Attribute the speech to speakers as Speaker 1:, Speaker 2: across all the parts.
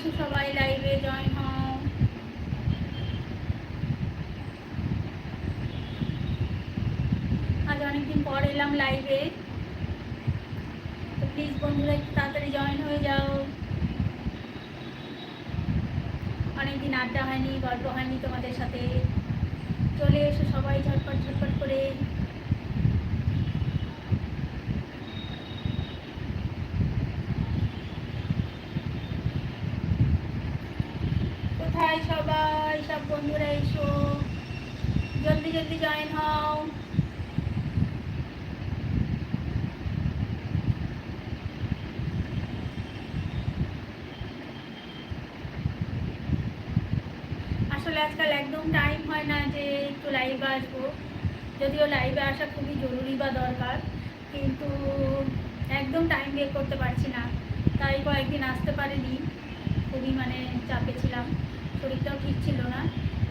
Speaker 1: বলছি সবাই লাইভে জয়েন হও আজ অনেকদিন পর এলাম লাইভে তো প্লিজ বন্ধুরা একটু তাড়াতাড়ি জয়েন হয়ে যাও অনেকদিন আড্ডা হয়নি গল্প হয়নি তোমাদের সাথে চলে এসো সবাই ঝটপট ঝটপট করে কোথায় সবাই সব বন্ধুরা এসো জলদি জলদি জয়েন হও আসলে আজকাল একদম টাইম হয় না যে একটু লাইভে আসবো যদিও লাইভে আসা খুবই জরুরি বা দরকার কিন্তু একদম টাইম বের করতে পারছি না তাই কয়েকদিন আসতে পারিনি খুবই মানে চাপে ছিলাম শরীরটাও ঠিক ছিল না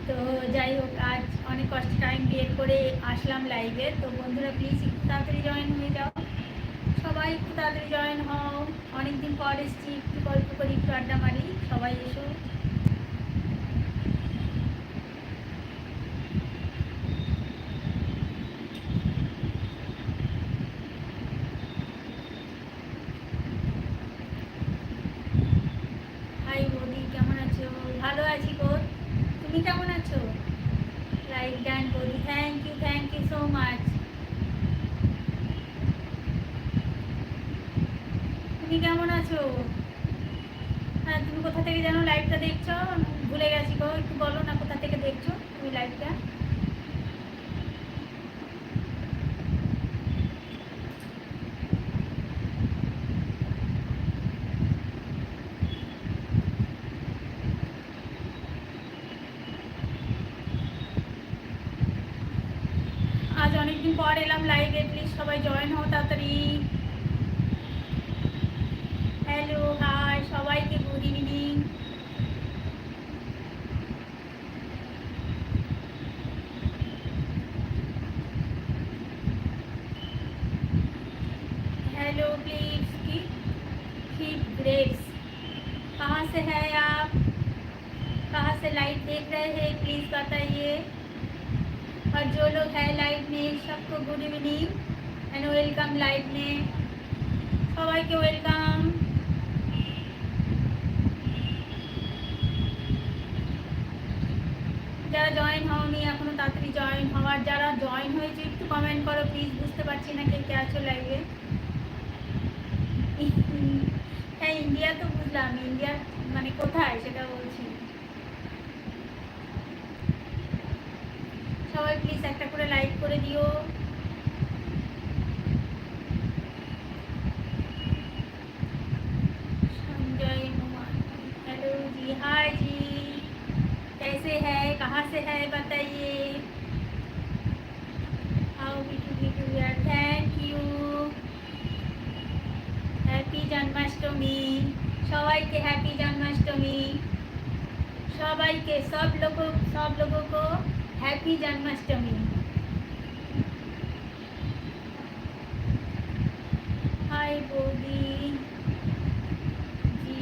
Speaker 1: তো যাই হোক আজ অনেক কষ্ট টাইম বের করে আসলাম লাইভে তো বন্ধুরা প্লিজ একটু তাড়াতাড়ি জয়েন হয়ে যাও সবাই একটু তাড়াতাড়ি জয়েন হও অনেকদিন পর এসেছি একটু গল্প করি একটু আড্ডা মারি সবাই এসো so much. তুমি কেমন আছো হ্যাঁ তুমি কোথা থেকে যেন লাইটটা দেখছো ভুলে গেছি গো একটু বলো না কোথা থেকে দেখছো তুমি লাইটটা आज एक दिन पर এলাম লাইভ এ প্লিজ সবাই জয়েন হও তাড়াতাড়ি হ্যালো হাই সবাইকে গুড মর্নিং হ্যালো প্লিজ কি কি গ্রেটস कहां से है आप कहां से लाइव देख रहे हैं प्लीज बताइए और जो लोग हैं लाइव में सबको good evening and welcome live में सबाई के वेलकम যারা জয়েন হওনি এখনো তাড়াতাড়ি জয়েন হওয়ার যারা জয়েন হয়েছে একটু কমেন্ট করো প্লিজ বুঝতে পারছি না কে কে আছো লাইভে হ্যাঁ ইন্ডিয়া তো বুঝলাম ইন্ডিয়া মানে কোথায় সেটা বলছি সবাই প্লিজ একটা করে লাইক করে দিও संजय কেমন আছোহ্যালো জি হাই জি کیسے ہیں कहां से हैं बताइए आओ वी टू यू आर थैंक यू हैप्पी जन्माष्टमी সবাইকে হ্যাপি जन्माष्टमी সবাইকে সব লোক সব লড়োকো হ্যাপি জন্মাষ্টমী হাই বৌদি ji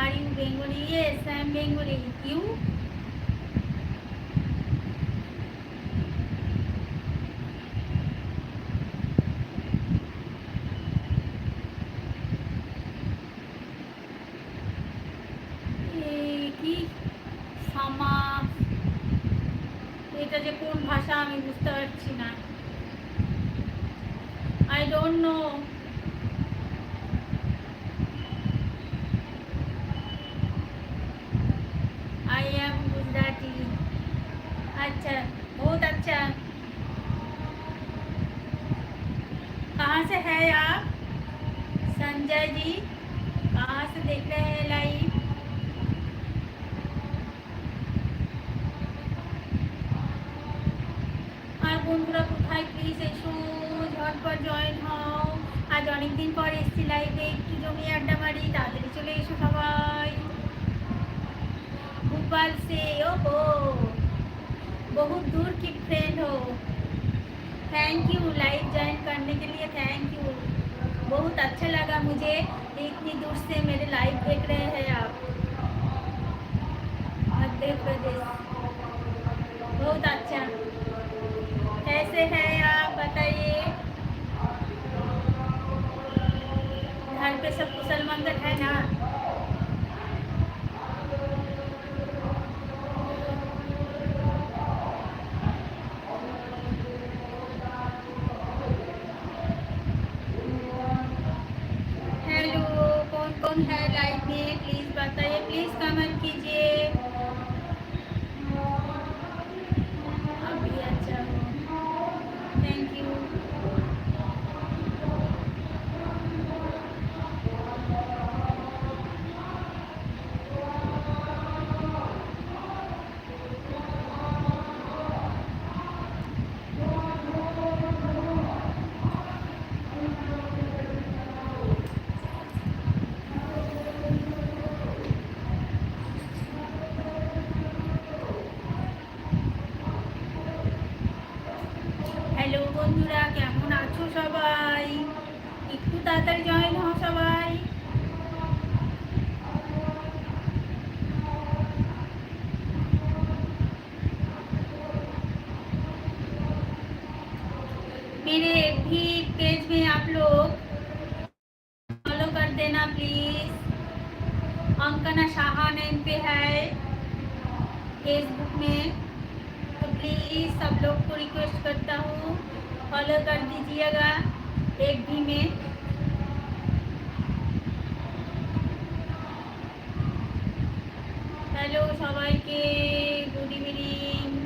Speaker 1: are you Bengali yes I am Bengali you আমি বুঝতে পারছি না I don't know I am Gujarati अच्छा बहुत अच्छा कहाँ से है आप संजय जी कहाँ से देख रहे हैं लाइव বন্ধুরা কোথায় প্লিজ এসো ঝটপট জয়েন হও আজ অনেকদিন পর এসছি লাইভে একটু জমি আড্ডা মারি তাড়াতাড়ি চলে এসো সবাই भोपाल से ओ हो बहुत दूर की फ्रेंड हो थैंक यू लाइव ज्वाइन करने के लिए थैंक यू बहुत अच्छा लगा मुझे इतनी दूर से मेरे लाइव देख रहे हैं आप मध्य प्रदेश बहुत अच्छा कैसे हैं आप बताइए घर पे सब कुशल मंगल है ना हेलो कौन कौन है लाइक में प्लीज़ बताइए प्लीज़ कमेंट कीजिए সবাই একটু তাড়াতাড়ি জয়েন হও मेरे भी पेज में आप लोग फॉलो कर देना प्लीज अंकना शाह नेम पे है फेसबुक में तो प्लीज़ सब लोग को रिक्वेस्ट करता हूँ फॉलो कर दीजिएगा एक भी में হ্যালো সবাইকে গুড ইভিনিং